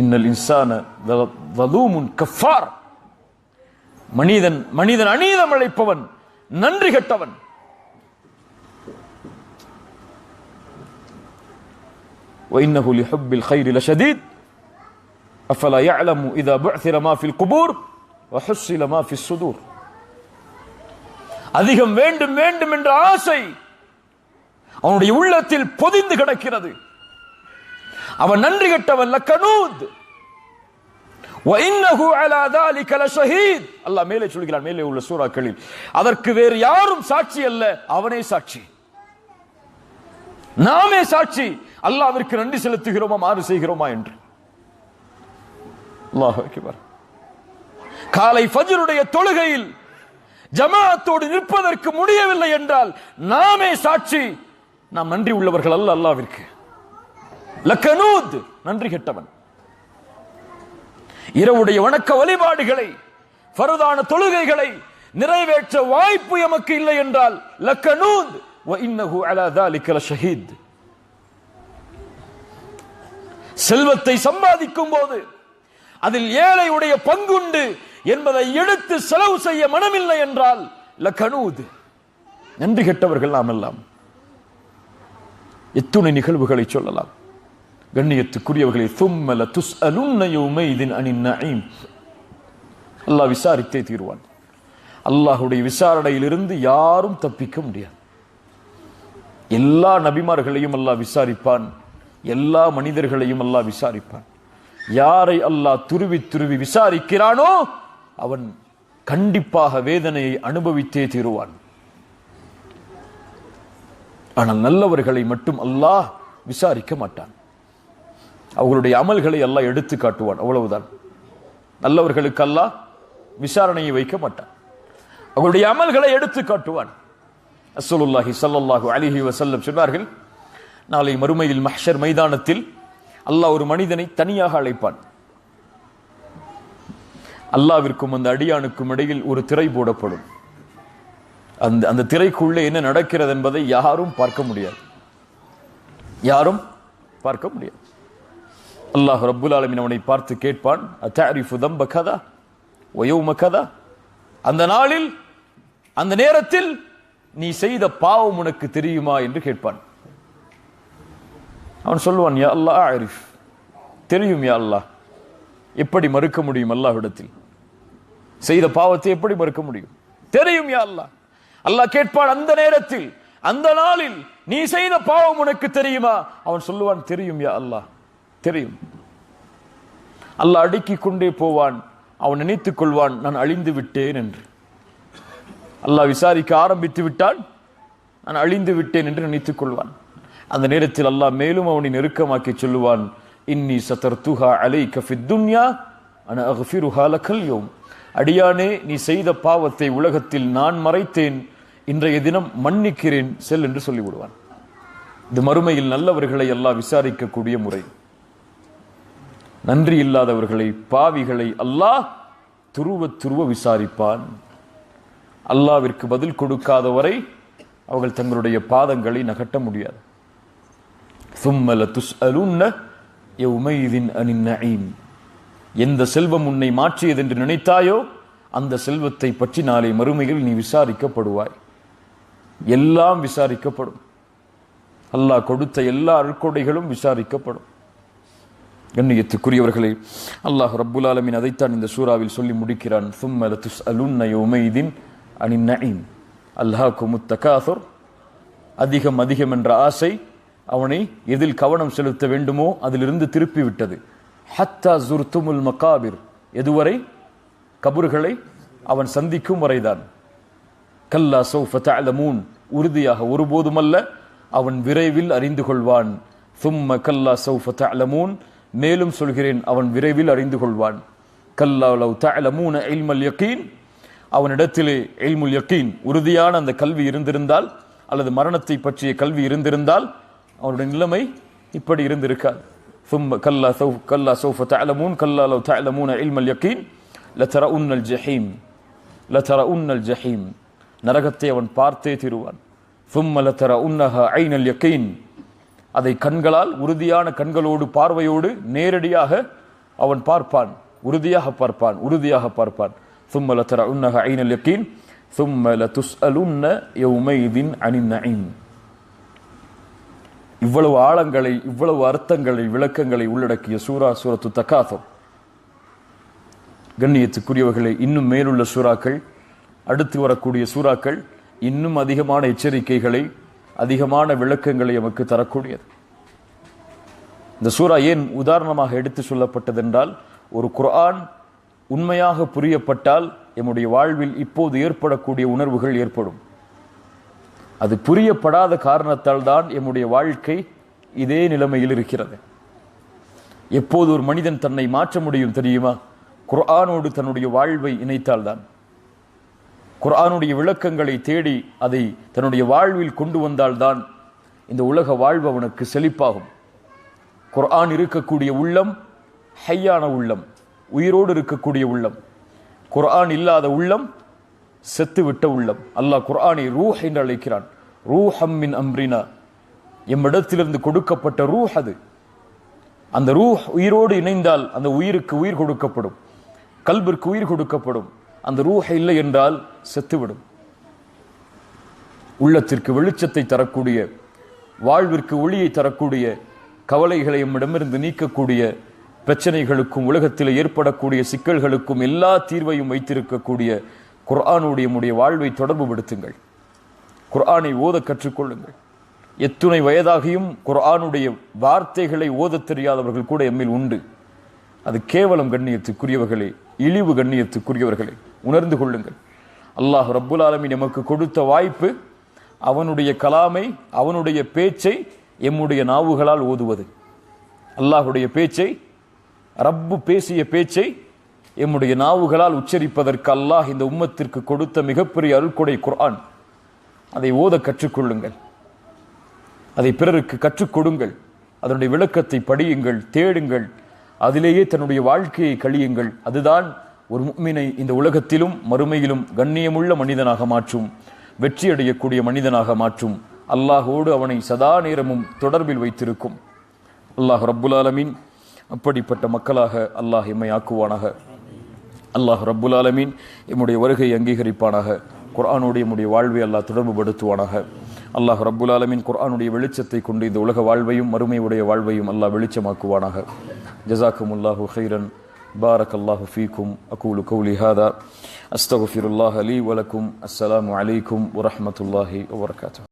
இன்னல் இன்சான வலூமுன் கஃபார் மனிதன் மனிதன் அநீதம் அழைப்பவன் நன்றி கெட்டவன் وإنه لحب الخير لشديد أفلا يعلم إذا بعثر ما في القبور وحصل ما في الصدور அதிகம் வேண்டும் வேண்டும் என்ற ஆசை அவனுடைய உள்ளத்தில் பொதிந்து கிடக்கிறது அவன் நன்றி கட்டவன் லக்கனூத். அல்லாஹ் மேலே சொல்கிறான் மேலே உள்ள சூறாக்களில். அதற்கு வேறு யாரும் சாட்சி அல்ல அவனே சாட்சி. நாமே சாட்சி. அல்லாவிற்கு நன்றி செலுத்துகிறோமா மாறு செய்கிறோமா என்று. காலை ஃபஜருடைய தொழுகையில் ஜமாத்தோடு நிற்பதற்கு முடியவில்லை என்றால் நாமே சாட்சி. நாம் நன்றி உள்ளவர்கள் அல்ல அல்லாவிற்கு லக்கனூத் நன்றி கெட்டவன். இரவுடைய வணக்க வழிபாடுகளை பருதான தொழுகைகளை நிறைவேற்ற வாய்ப்பு எமக்கு இல்லை என்றால் லக்கனூத் ஷஹீத் செல்வத்தை சம்பாதிக்கும் போது அதில் ஏழை உடைய பங்குண்டு என்பதை எடுத்து செலவு செய்ய மனமில்லை என்றால் லக்கனூத். நன்றி கெட்டவர்கள் நாம் எல்லாம் எத்துணை நிகழ்வுகளை சொல்லலாம். கண்ணியத்துக்குரியவர்களை தும்மல துஸ் அலுநயுமை இதன் அணி நயீம் அல்லாஹ் விசாரித்தே தீர்வான். அல்லாஹுடைய விசாரணையிலிருந்து யாரும் தப்பிக்க முடியாது. எல்லா நபிமார்களையும் அல்லாஹ் விசாரிப்பான். எல்லா மனிதர்களையும் அல்லாஹ் விசாரிப்பான். யாரை அல்லாஹ் துருவி துருவி விசாரிக்கிறானோ அவன் கண்டிப்பாக வேதனையை அனுபவித்தே தீருவான். ஆனால் நல்லவர்களை மட்டும் அல்லாஹ் விசாரிக்க மாட்டான். அவர்களுடைய அமல்களை எல்லாம் எடுத்து காட்டுவான். அவ்வளவுதான். நல்லவர்களுக்கு அல்லாஹ் விசாரணையை வைக்க மாட்டான். அவர்களுடைய அமல்களை எடுத்து காட்டுவான். அசலுல்லாஹி சல்லாஹு அலிஹி வசல்லம் சொன்னார்கள் நாளை மறுமையில் மஹ்ஷர் மைதானத்தில் அல்லாஹ் ஒரு மனிதனை தனியாக அழைப்பான். அல்லாவிற்கும் அந்த அடியானுக்கும் இடையில் ஒரு திரை போடப்படும். அந்த அந்த திரைக்குள்ளே என்ன நடக்கிறது என்பதை யாரும் பார்க்க முடியாது. யாரும் பார்க்க முடியாது. அல்லாஹ் ரப்புல் ஆலமின் அவனை பார்த்து கேட்பான் அத்தாரிஃபு தம்ப கதா? ஒயவும கதா? அந்த நாளில் அந்த நேரத்தில் நீ செய்த பாவம் உனக்கு தெரியுமா என்று கேட்பான். அவன் சொல்லுவான் யா அல்லாஹ் ஆரிஃப் தெரியும் யா அல்லாஹ். எப்படி மறுக்க முடியும் அல்லாஹ்விடத்தில்? செய்த பாவத்தை எப்படி மறுக்க முடியும்? தெரியும் யா அல்லாஹ். அல்லாஹ் கேட்பான் அந்த நேரத்தில் அந்த நாளில் நீ செய்த பாவம் உனக்கு தெரியுமா? அவன் சொல்லுவான் தெரியும் யா அல்லாஹ். தெரியும். அல்லாஹ் அடுக்கி கொண்டே போவான் அவன் நினைத்துக் கொள்வான் நான் அழிந்து விட்டேன் என்று. அல்லாஹ் விசாரிக்க ஆரம்பித்து விட்டான் நான் அழிந்து விட்டேன் என்று நினைத்துக் கொள்வான். அந்த நேரத்தில் அல்லாஹ் மேலும் அவனை நெருக்கமாக்கி சொல்லுவான் இன்னி சதர்துஹா துஹா அலை கஃபித்துன்யா அன அக்ஃபிருஹா லக்கல் அடியானே நீ செய்த பாவத்தை உலகத்தில் நான் மறைத்தேன் இன்றைய தினம் மன்னிக்கிறேன் செல் என்று சொல்லிவிடுவான். இது மறுமையில் நல்லவர்களை எல்லாம் விசாரிக்கக்கூடிய முறை. நன்றி இல்லாதவர்களை பாவிகளை அல்லாஹ் துருவ துருவ விசாரிப்பான். அல்லாவிற்கு பதில் கொடுக்காத வரை அவர்கள் தங்களுடைய பாதங்களை நகட்ட முடியாது. சும்மல துஸ் அலுன்ன யௌமைதின் அனின் எந்த செல்வம் உன்னை மாற்றியது என்று நினைத்தாயோ அந்த செல்வத்தை பற்றி நாளை மறுமையில் நீ விசாரிக்கப்படுவாய். எல்லாம் விசாரிக்கப்படும். அல்லாஹ் கொடுத்த எல்லா அருட்கொடைகளும் விசாரிக்கப்படும். கண்ணியத்துக்குரியவர்களே அல்லாஹ் ரப்புல் ஆலமின் அதைத்தான் இந்த சூறாவில் சொல்லி முடிக்கிறான். சும்மல துஸ் அலுன்ன யௌமைதின் அனின் அல்லாஹ் குமுத்த முத்தகாசுர் அதிகம் அதிகம் என்ற ஆசை அவனை எதில் கவனம் செலுத்த வேண்டுமோ அதிலிருந்து திருப்பி விட்டது ஹத்தா ஜுர்துமுல் மகாபிர். எதுவரை? கபர்களை அவன் சந்திக்கும் வரைதான். கல்லா சௌஃபத் அலமூன் உறுதியாக ஒருபோதுமல்ல அவன் விரைவில் அறிந்து கொள்வான். சும்ம கல்லா சௌஃபத் அலமூன் மேலும் சொல்கிறேன் அவன் விரைவில் அறிந்து கொள்வான் கல்லா லவ் தஅலமூன இல்மல் யகீன் அவனிடத்திலே இல்முல் யக்கீன் உறுதியான அந்த கல்வி இருந்திருந்தால் அல்லது மரணத்தை பற்றிய கல்வி இருந்திருந்தால் அவனுடைய நிலைமை இப்படி இருந்திருக்காது ثم كلا سوف كلا سوف تعلمون كلا لو تعلمون علم اليقين لترؤن الجحيم لترؤن الجحيم நரகத்தை அவன் பார்த்தே தீருவான் ثم لترؤنها عين اليقين அதை கண்களால் உறுதியான கண்களோடு பார்வையோடு நேரடியாக அவன் பார்ப்பான். உறுதியாக பார்ப்பான் உறுதியாக பார்ப்பான். சும்மல தர உன்னக ஐநல் யக்கீன் சும்மல துஸ் அலுன்ன இவ்வளவு ஆழங்களை இவ்வளவு அர்த்தங்களை விளக்கங்களை உள்ளடக்கிய சூரா சூரத்து தக்காசம் கண்ணியத்துக்குரியவர்களை இன்னும் மேலுள்ள சூறாக்கள் அடுத்து வரக்கூடிய சூறாக்கள் இன்னும் அதிகமான எச்சரிக்கைகளை அதிகமான விளக்கங்களை எமக்கு தரக்கூடியது. இந்த சூரா ஏன் உதாரணமாக எடுத்து சொல்லப்பட்டதென்றால் ஒரு குர்ஆன் உண்மையாக புரியப்பட்டால் எம்முடைய வாழ்வில் இப்போது ஏற்படக்கூடிய உணர்வுகள் ஏற்படும். அது புரியப்படாத காரணத்தால் தான் எம்முடைய வாழ்க்கை இதே நிலைமையில் இருக்கிறது. எப்போது ஒரு மனிதன் தன்னை மாற்ற முடியும் தெரியுமா? குர்ஆனோடு தன்னுடைய வாழ்வை இணைத்தால்தான் குரானுடைய விளக்கங்களை தேடி அதை தன்னுடைய வாழ்வில் கொண்டு வந்தால்தான் இந்த உலக வாழ்வு அவனுக்கு செழிப்பாகும். குர்ஆன் இருக்கக்கூடிய உள்ளம் ஹையான உள்ளம் உயிரோடு இருக்கக்கூடிய உள்ளம். குர்ஆன் இல்லாத உள்ளம் செத்து விட்ட உள்ளம். அல்லாஹ் குர்ஆனை ரூஹ் என்று அழைக்கிறான். ரூஹம் மின் அம்ரினா. எம்மிடத்திலிருந்து கொடுக்கப்பட்ட ரூஹ் அது. அந்த ரூஹ் உயிரோடு இணைந்தால் அந்த உயிருக்கு உயிர் கொடுக்கப்படும். கல்விற்கு உயிர் கொடுக்கப்படும். அந்த ரூஹ் இல்லை என்றால் செத்துவிடும். உள்ளத்திற்கு வெளிச்சத்தை தரக்கூடிய வாழ்விற்கு ஒளியை தரக்கூடிய கவலைகளை நம்மிடமிருந்து நீக்கக்கூடிய பிரச்சனைகளுக்கும் உலகத்தில் ஏற்படக்கூடிய சிக்கல்களுக்கும் எல்லா தீர்வையும் வைத்திருக்கக்கூடிய குர்ஆனுடைய உடைய வாழ்வை தொடர்பு படுத்துங்கள். குர்ஆனை ஓத கற்றுக்கொள்ளுங்கள். எத்துணை வயதாகியும் குர்ஆனுடைய வார்த்தைகளை ஓதத் தெரியாதவர்கள் கூட எம்மில் உண்டு. அது கேவலம் கண்ணியத்துக்குரியவர்களே இழிவு கண்ணியத்துக்குரியவர்களே உணர்ந்து கொள்ளுங்கள். அல்லாஹ் ரப்புல் ஆலமி நமக்கு கொடுத்த வாய்ப்பு அவனுடைய கலாமை அவனுடைய பேச்சை எம்முடைய நாவுகளால் ஓதுவது. அல்லாஹுடைய பேச்சை ரப்பு பேசிய பேச்சை எம்முடைய நாவுகளால் உச்சரிப்பதற்கு அல்லாஹ் இந்த உம்மத்திற்கு கொடுத்த மிகப்பெரிய அருள்கொடை குர்ஆன். அதை ஓத கற்றுக்கொள்ளுங்கள். அதை பிறருக்கு கற்றுக் கொடுங்கள். அதனுடைய விளக்கத்தை படியுங்கள் தேடுங்கள். அதிலேயே தன்னுடைய வாழ்க்கையை கழியுங்கள். அதுதான் ஒரு முக்மினை இந்த உலகத்திலும் மறுமையிலும் கண்ணியமுள்ள மனிதனாக மாற்றும். வெற்றி அடையக்கூடிய மனிதனாக மாற்றும். அல்லாஹோடு அவனை சதா நேரமும் தொடர்பில் வைத்திருக்கும். அல்லாஹ் ரப்புலாலமீன் அப்படிப்பட்ட மக்களாக அல்லாஹ் எம்மை ஆக்குவானாக. அல்லாஹ் ரப்புல் ஆலமீன் எம்முடைய வருகை அங்கீகரிப்பானாக. குரானோடு எம்முடைய வாழ்வை அல்லாஹ் தொடர்பு படுத்துவானாக அல்லாஹ் ரப்புல் ஆலமின் குர்ஆனுடைய வெளிச்சத்தை கொண்டு இந்த உலக வாழ்வையும் மறுமையுடைய வாழ்வையும் அல்லாஹ் வெளிச்சமாக்குவானாக. ஜசாக்கும் அல்லாஹு ஹைரன் பாரக் அல்லாஹு ஃபீக்கும். அகூலு கௌலி ஹாதா. அஸ்தகுஃபிருல்லாஹ் அலி வலக்கும். அஸ்ஸலாமு அலைக்கும். வரமத்துல்லாஹி வபர்காத்து